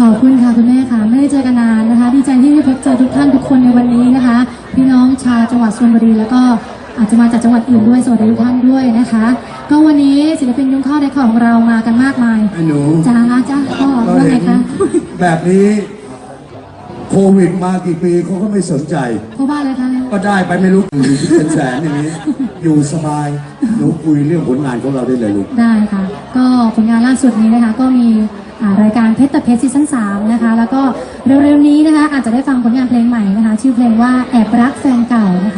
ขอบคุณค่ะคุณแม่ค่ะ ไม่ได้เจอกันนานนะคะ ดีใจที่ได้พบเจอทุกท่านทุกคนในวันนี้นะคะ พี่น้องชาวจังหวัดสุพรรณบุรีแล้วก็อาจจะมาจากจังหวัดอื่นด้วยสวัสดีทุกท่านด้วยนะคะ ก็วันนี้ศิลปินยุ้งข้าวในของเรามากันมากมายไอ้หนู จ้าจ้าพ่อเราว่าไงเห็นคะแบบนี้โควิดมากี่ปีเขาก็ไม่สนใจเพราะว่าอะไรคะก็ได้ไปไม่รู้กี่เป็นแสนอย่างนี้ อยู่สบายหนูคุยเรื่องผลงานของเราได้เลยลูก ได้ค่ะ ก็ผลงานล่าสุดนี้นะคะ ก็มีอ่า รายการเพชรต่เพชรซีซั่นสามนะคะ แล้วก็เร็วๆนี้นะคะอาจจะได้ฟังผลงานเพลงใหม่นะคะ ชื่อเพลงว่าแอบรักแฟนเก่านะคะ